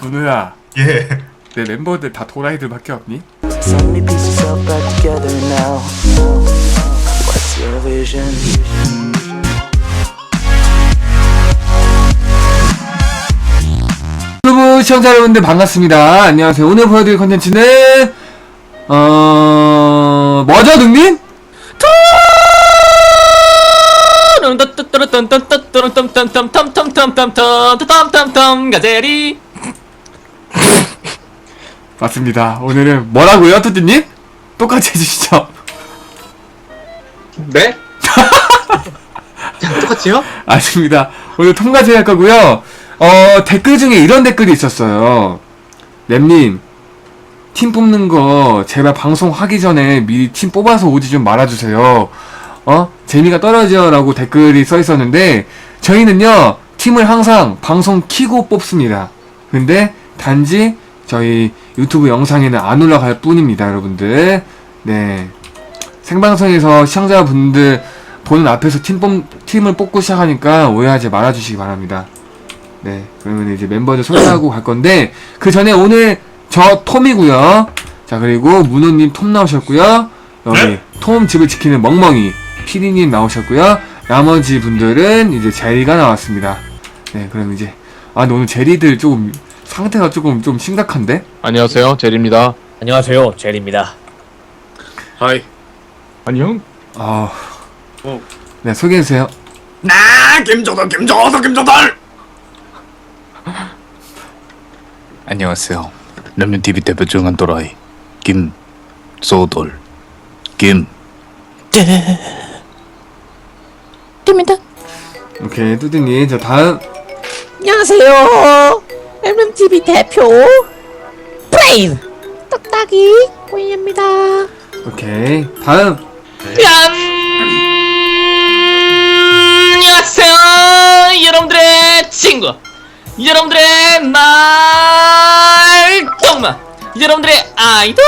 문우야 예. 내 멤버들 다 도라이들밖에 없니? So many pieces all back together now. What's your vision? 유튜브 시청자 여러분들 반갑습니다 안녕하세요 오늘 보여드릴 컨텐츠는 어... 뭐죠 능님? 텀텀텀텀텀텀텀텀텀텀텀텀텀 가제리 맞습니다. 오늘은 뭐라고요 투띠님? 똑같이 해주시죠. 네? 똑같이요? 아닙니다. 오늘 통과 제 할 거고요. 어 댓글 중에 이런 댓글이 있었어요. 램님 팀 뽑는 거 제발 방송 하기 전에 미리 팀 뽑아서 오지 좀 말아주세요. 어? 재미가 떨어져 라고 댓글이 써 있었는데 저희는요 팀을 항상 방송 키고 뽑습니다. 근데 단지 저희 유튜브 영상에는 안 올라갈 뿐입니다 여러분들. 네. 생방송에서 시청자분들 보는 앞에서 팀 뽑, 팀을 뽑고 시작하니까 오해하지 말아주시기 바랍니다. 네, 그러면 이제 멤버들 소개하고 갈 건데, 그 전에 오늘 저 톰이고요. 자, 그리고 문호님 톰 나오셨고요. 여기 네? 톰 집을 지키는 멍멍이 피디님 나오셨고요. 나머지 분들은 이제 제리가 나왔습니다. 네, 그럼 이제, 아, 근데 오늘 제리들 조금, 상태가 조금, 좀 심각한데? 안녕하세요 제리입니다 안녕하세요 제리입니다 하이 안녕 아, 어. 네, 소개해주세요. 나 김조도 김조도 김조달. 안녕하세요. 렘년 TV 대표 중한 또라이 김 소돌 김 오케이, 뚜디님, 저 다음, 안녕하세요. MMTV 대표 브레인 떡딱이 꼬이입니다. 오케이, 다음. 안녕하세요 여러분들의 친구. 여러분들의 말동마. 여러분들의 아이돌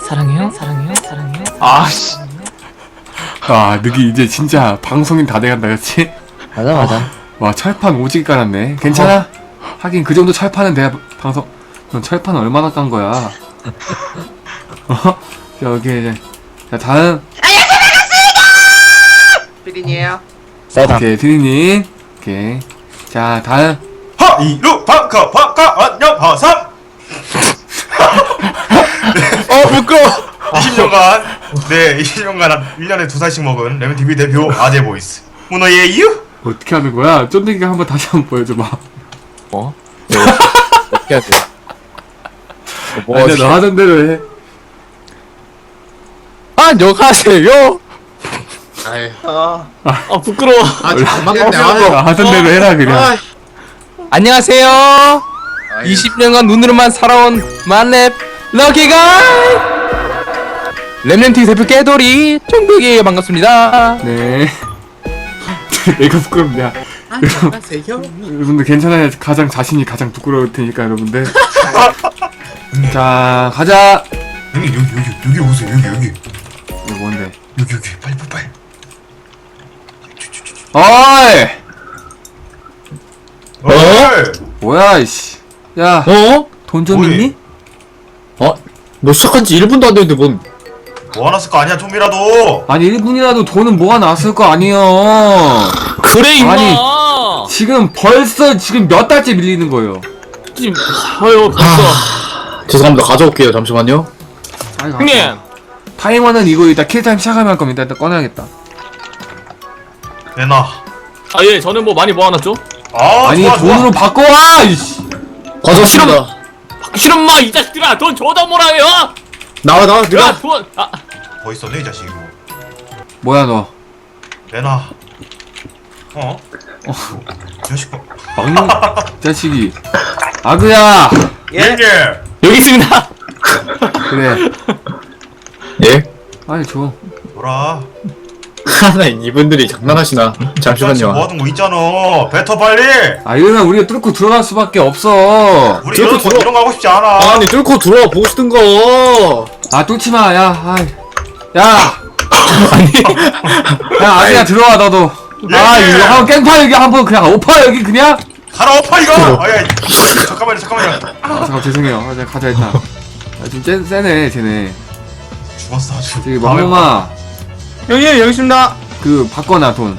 사랑해요 사랑해요 사랑해요 아씨. 아, 느기 이제 진짜 방송인 다 돼간다, 그치? 맞아 맞아 와, 철판 오지게 깔았네. 괜찮아? 하긴 그 정도 철판은 돼야 방송. 넌 철판 얼마나 깐 거야? 어? 자, 오케이, 이제. 자, 다음. 세다 오케이, 드리님. 오케이. 자, 다음. 하이루 방카 방카 안녕 하삼. 어 부끄러워 20년간 네 20년간 1년에 두 살씩 먹은 레몬 TV 대표 아재 보이스 문어의 이유? 어떻게 하는 거야? 쫀득이가 한번 다시 한번 보여줘봐. 뭐? 네, 어떻게 해야 돼? 뭐 아니야, 너 하던 대로 해. 안녕하세요 아 부끄러워 원래 너 하던 대로 해라, 그냥. 안녕하세요 20년간 눈으로만 살아온 만렙 럭키가이 렘년 TV 대표 깨돌이 총백이 반갑습니다 네. 내가 부끄럽냐. 안녕하세요 여러분들 괜찮아요. 가장 자신이 가장 부끄러울 테니까 여러분들. 자 가자. 여기 여기 여기 여기 오세요 여기 여기 이거 뭔데? 여기 여기 빨리 빨리 빨리. 어이 어이 뭐야 이씨. 야. 어? 돈 좀 뭐해? 있니? 너 시작한 지 1분도 안 됐는데 뭔뭐 하나 쓸거 아니야 좀이라도. 아니 1분이라도 돈은 뭐가 나왔을 거 아니여. 그래 임마 아니. 지금 벌써 지금 몇 달째 밀리는 거예요. 지금 아유 벌써 죄송합니다 가져올게요 잠시만요 아이, 형님 타이머는 이거 이따 킬타임 시작하면 할 겁니다. 일단 꺼내야겠다. 내놔. 아예 저는 뭐 많이 모아놨죠 아 아니 좋아 돈으로 좋아. 바꿔와 이씨. 싫어 싫은 마이 자식들아 돈 줘다 뭐라 해요 나와 나와 야돈아 뭐 있었네 이 자식 이거. 뭐야 너. 내놔. 어? 이 자식 봐. 막는 자식이. 아그야. 예? 여기 있습니다 그래. 예? 빨리 줘. 뭐라? 하나 이분들이 장난하시나? 잠시만요. 모아둔 거 있잖아. 뱉어 빨리. 아 이러면 우리가 뚫고 들어갈 수밖에 없어 우리 이런 거 들어- 이런 거 하고 싶지 않아. 아니 뚫고 들어와 보시든가. 아 뚫지마 야 아이. 야 야 아니야 들어와 너도 아 예. 이거 한번 깽판 여기 한번 그냥 오파 여기 그냥 가라 엎어 이거. 아야 잠깐만요 잠깐만요. 아, 잠깐 죄송해요 아, 제가 가자 일단 아, 좀 쎄, 세네 쟤네 죽었어 아주. 저기 멍멍 아 형님 여기 있습니다. 그 바꿔놔 돈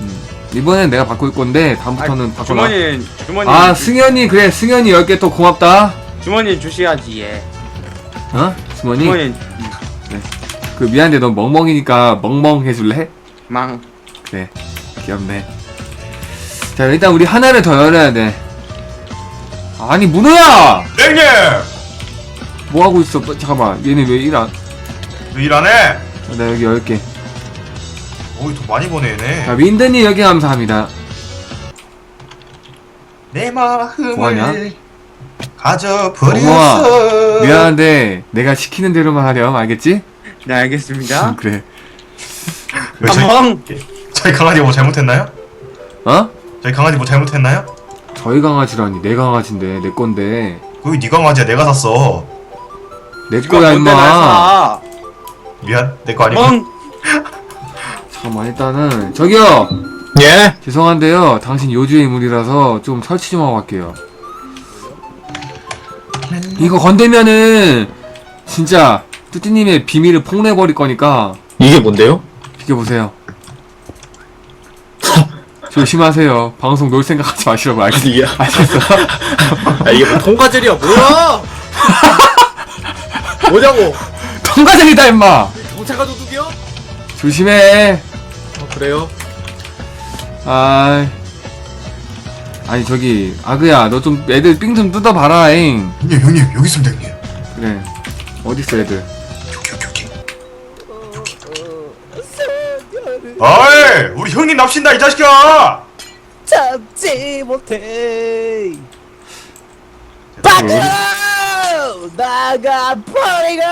음, 이번엔 내가 바꿀 건데 다음부터는 바꿔놔 주머니 주머니 아 승현이 그래 승현이 10개 또 고맙다 주머니 주셔야지 예. 어? 주머니? 주머니 그 미안한데 넌 멍멍이니까 멍멍 해줄래? 망 그래 귀엽네 자 일단 우리 하나를 더 열어야 돼 아니 문호야! 형님 뭐 하고 있어 빠- 잠깐만 얘네 왜일 안.. 왜일안 해? 나 여기 10개 오이 돈 많이 버네 얘네. 자 윈드님 여기 감사합니다 내 마음을 뭐하냐? 가져버렸어. 미안한데 내가 시키는 대로만 하렴 알겠지? 네 알겠습니다 그래 왜 저희, 한번 저희 강아지 뭐 잘못했나요? 어? 저희 강아지 뭐 잘못했나요? 저희 강아지라니 내 강아지인데 내 건데 거기 네 강아지야 내가 샀어. 내 거야 임마 사 미안 내 거 아니고. 멍 잠깐만 일단은 저기요 예. 죄송한데요 당신 요주의 인물이라서 좀 설치 좀 하고 갈게요 이거 건들면은 진짜 뚜띠님의 비밀을 폭로해버릴 거니까 이게 뭔데요? 비켜보세요 조심하세요 방송 놀 생각 하지 마시라고 알겠어 이게 아 이게 뭐 통과젤이야 뭐야? 뭐냐고? 통과쟁이다 임마 경찰가 도둑이요? 조심해 어 그래요? 아 아니 저기 아그야 너 좀 애들 삥 좀 뜯어봐라 잉 형님 형님 여기 있습니다 형님. 그래 어딨어 애들 여기 여기 여기. 어이 우리 형님 납신다 이 자식아. 참지 못해 어, 밖으로 나가버리고!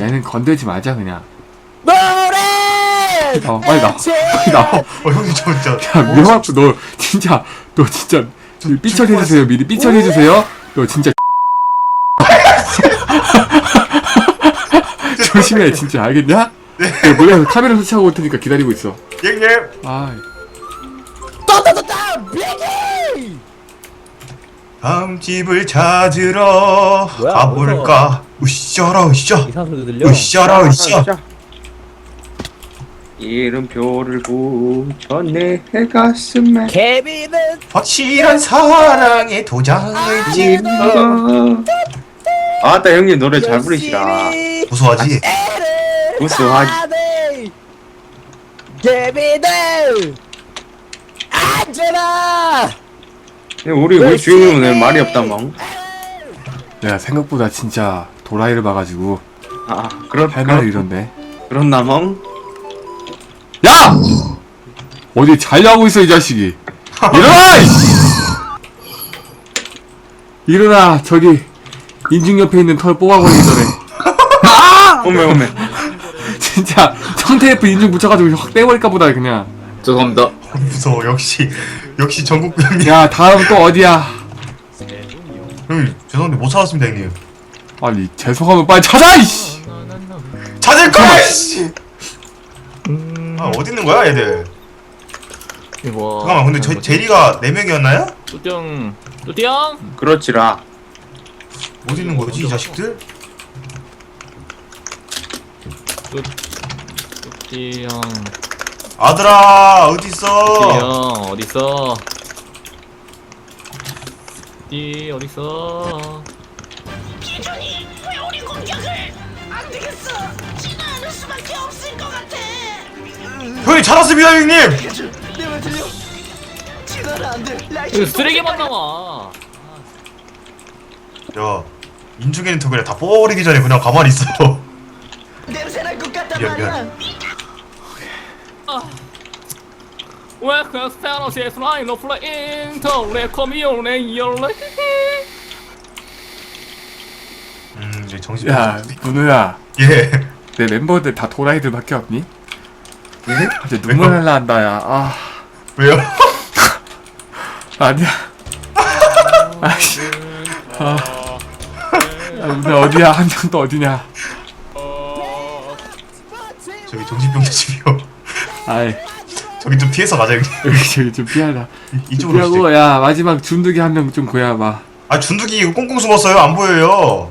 얘는 건들지 말자 그냥. 노래! 어 빨리 나와. 빨리 나와. 어 형님 저 진짜. 야 명확 너 진짜 너 진짜 삐처리해주세요 미리. 삐처리해주세요. 너 진짜 조심해 진짜. 알겠냐? 내가 몰래 카메라 설치하고 올 테니까 기다리고 있어. 형님. 아 다음 집을 찾으러 가볼까? 으쌰라 으쌰. 이상한 소리 들려 으쌰라 으쌰. 이름표를 붙였네 해 가슴에 개비는 확실한 사랑의 도장을 찍어. 아따 형님 노래 잘 부르시라 고소하지? 우수하지. 개비들 앉아라 우리 우리 주인공은 왜 말이 없다 멍 내가 생각보다 진짜 도라이를 봐가지고 아, 그렇, 할 말을 이런데 그렇나 멍? 야! 어디 잘려하고 있어 이 자식이 일어나! 이씨! 일어나 저기 인중 옆에 있는 털 뽑아버리기 전에 오메 오메 진짜 청테이프 인중 붙여가지고 확 빼버릴까 보다 그냥 죄송합니다. 무서워 역시 역시 전국 형님. 야 다음 또 어디야 형님 죄송한데 못 찾았습니다 형님. 아니 죄송하면 빨리 찾아 이씨 찾을 거야 씨. 아 어디 있는 거야 얘들? 이거 잠깐만 근데 저 제리가 네 명이었나요? 뚜띠형 뚜띠형 그렇지라 어디 있는 거지 이 자식들? 뚜띠형 아들아 어디 있어? 뚜띠형 어딨어? 뚜띠 어딨어? 기준이 왜 우리 공격을 안 되겠어. 진화하는 수밖에 없을 것 같아. 형님 찾았습니다 형님. 내말 들려? 진화는 안돼. 여기 쓰레기만 나와 야 인중에는 턱을 다 뽑아버리기 전에 그냥 가만히 있어. 냄새 날 것 같단 미안, 말이야 왜그 냥 스페너시에 슬라인 오플라 인터 레코미오레 이어레 음 이제 정신. 야 문우야. 예. 내 멤버들 다 도라이들밖에 없니? 진짜 눈물 날라 한다 야아. 왜요? 아니야. 아씨. 아. 야, 근데 어디야? 함정도 어디냐? 저기 정신병자 집이요. 아이 저기 좀 피해서 가자. 여기 저기 좀 피하자 이쪽으로. 피하고 야 마지막 준두기 한 명 좀 구해봐 아 준두기 이거 꽁꽁 숨었어요. 안 보여요.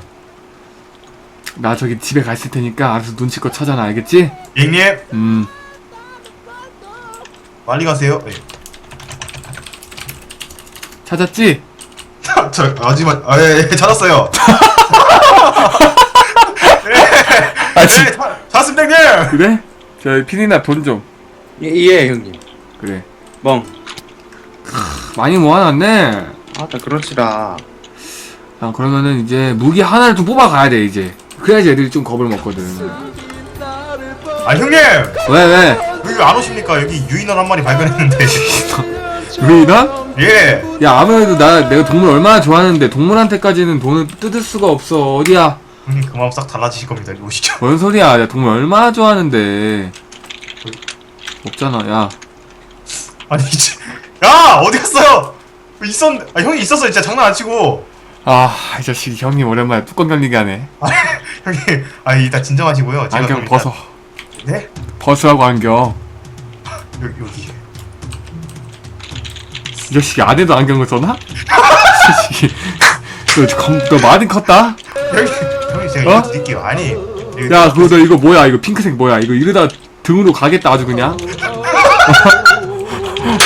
나 저기 집에 가 있을 테니까 알아서 눈치껏 찾아놔 알겠지? 형님 음 빨리 가세요. 예. 찾았지? 저 마지막 아, 예, 예, 찾았어요. 아 네, 자- 찾았습니다 형님. 그래? 저 피디나 돈 좀 예, 예 형님 그래 멍 많이 모아놨네 아나 그렇지라 아 그러면은 이제 무기 하나를 좀 뽑아가야 돼 이제 그래야지 애들이 좀 겁을 먹거든 아 형님 왜 왜? 여기 안 오십니까? 여기 유인원 한 마리 발견했는데. 루이나? 예. 야 아무래도 나 내가 동물 얼마나 좋아하는데 동물한테까지는 돈을 뜯을 수가 없어 어디야 형님 그 마음 싹 달라지실 겁니다. 이리 오시죠. 뭔 소리야 야 동물 얼마나 좋아하는데 없잖아 야 아니 이제 야 어디 갔어요? 있었 아 형이 있었어 진짜 장난 안 치고. 아, 이 자식 형님 오랜만에 뚜껑 열리게 하네. 아 형님 아 일단 진정하시고요. 제가 안경 그럼 벗어. 일단- 네? 벗으라고 안경. 여기 여기. 이 자식이 안에도 안경을 써나? 이 자식이. 너, 검, 너 많이 컸다? 형님 형님 제가 어? 이거 드릴게요. 아니. 야, 그거 너 이거 뭐야? 이거 핑크색 뭐야? 이거 이러다 등으로 가겠다 아주 그냥.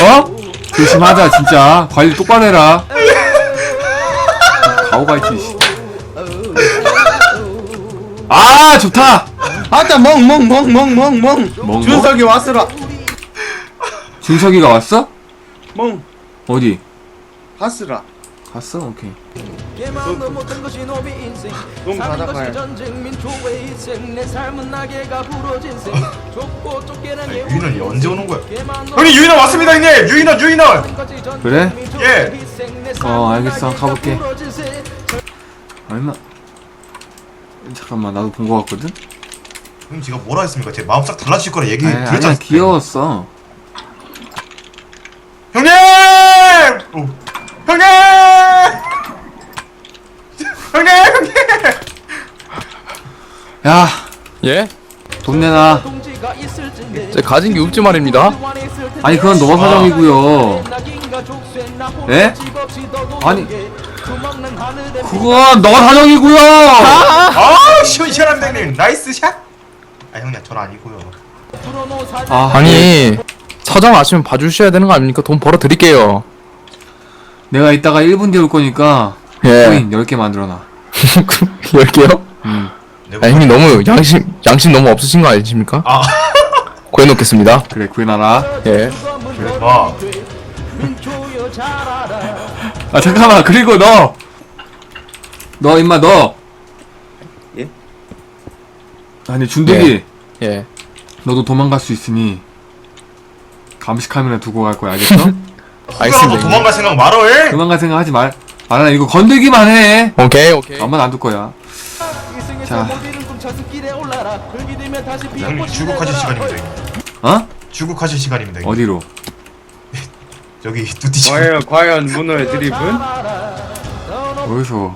어? 조심하자 진짜. 관리 똑바로 해라. 씨. 아 좋다. 아따 멍멍멍멍멍멍 멍, 준석이 왔으라 준석이가 왔어? 멍 어디? 갔으라 갔어? 오케이. 좀 받아가요 유인원이 언제 오는 거야? 형님 유인원 왔습니다 형님. 유인원 유인원. 그래? 예. 어 알겠어 가볼게. 얼마? 잠깐만 나도 본 거 같거든. 형님 제가 뭐라 했습니까? 제 마음 싹 달라질 거라 얘기 아니, 드렸지 아니야 않습니까? 귀여웠어. 형님! 오. 형님! 형님! 형님! 야, 예? 돈 내놔. 제 가진 게 없지 말입니다. 아니 그건 너 사정이고요. 예? 아니 그건 너 사정이고요. 아, 시원시원합니다 형님. 나이스 샷. 아 형님 전 아니고요. 아, 아니 사정 아시면 봐주셔야 되는 거 아닙니까? 돈 벌어 드릴게요. 내가 이따가 1분 뒤에 올 거니까 예. 코인 10개 만들어놔. 열게요. 음. 아, 형님 너무 양심 양심 너무 없으신 거 아니십니까? 아, 구해놓겠습니다. 그래 구해놔라. 예. 와. 아 잠깐만 그리고 너. 너 임마 너. 예? 아니 준득이 예. 너도 도망갈 수 있으니 감시 카메라 두고 갈 거야 알겠어? 알겠습니다. 도망갈 생각 말어 해. 도망갈 생각 하지 말 말아 이거 건들기만 해. 오케이 오케이. 아무도 안둘 거야. 자, 형님 출국하실 시간입니다. 어? 출국하실 시간입니다. 형님. 어디로? 여기 뚜띠 집. 과연 과연 문어의 드립은 어디서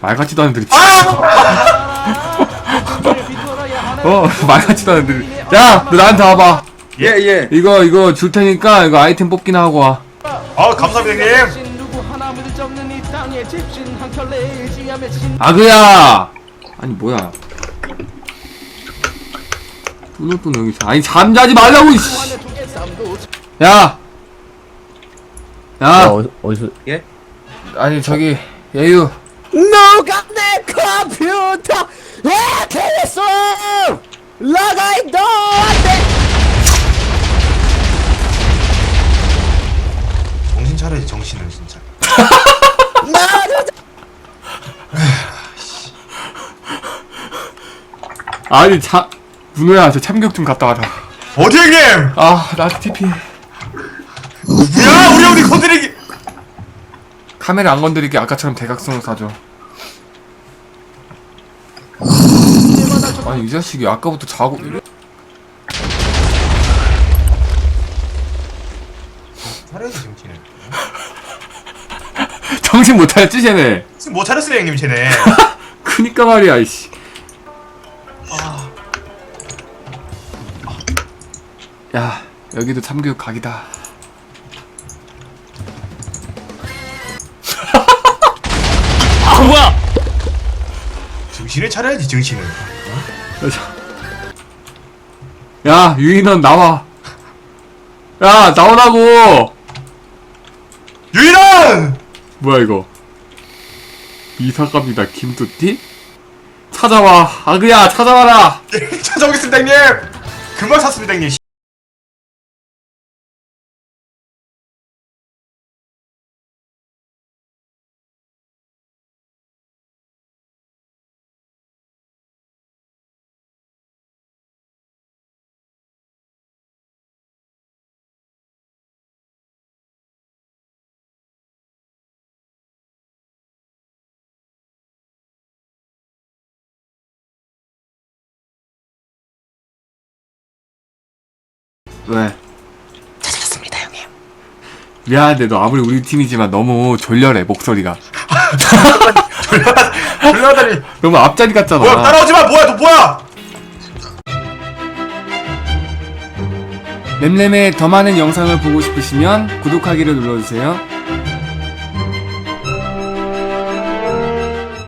말 같지도 않은 들이 아! 어, 말 같지도 않은 들이 야, 너 나한테 와봐. 예예 이거 이거 줄 테니까 이거 아이템 뽑기나 하고 와. 아 감사합니다 형님. 아그야. 아니 뭐야? 뚜누뚜 여기 있어. 아니 잠자지 말라고. 이씨. 야. 야. 어, 어디서 예? 아니 저기 예유. 누가 내 컴퓨터 해킹했어 라가이도 안돼 정신 차려야지 정신을 진짜. 아니 자 문호야 저 참격 좀 갔다 와라. 어디 형님? 아나 TP 야 우리 우리 건드리기! 카메라 안 건드리게 아까처럼 대각선으로 사줘. 아니 이 자식이 아까부터 자고 차려서 지금 쟤네. 정신 못 차렸지 쟤네? 지금 뭐 차렸어요 형님 쟤네? 그니까 말이야 이씨. 야 여기도 참교육 각이다. 아 뭐야? 정신을 차려야지 정신을. 야 유인원 나와. 야 나오라고. 유인원! 뭐야 이거? 이사 갑니다 김뚜띠 찾아와. 아그야 찾아와라. 찾아오겠습니다 형님. 금방 샀습니다 형님 왜? 찾았습니다 형님. 미안한데 너 아무리 우리 팀이지만 너무 졸렬해 목소리가. 불러다니. 너무 앞자리 같잖아. 뭐야 따라오지 마. 뭐야 너 뭐야? 램램의 더 많은 영상을 보고 싶으시면 구독하기를 눌러주세요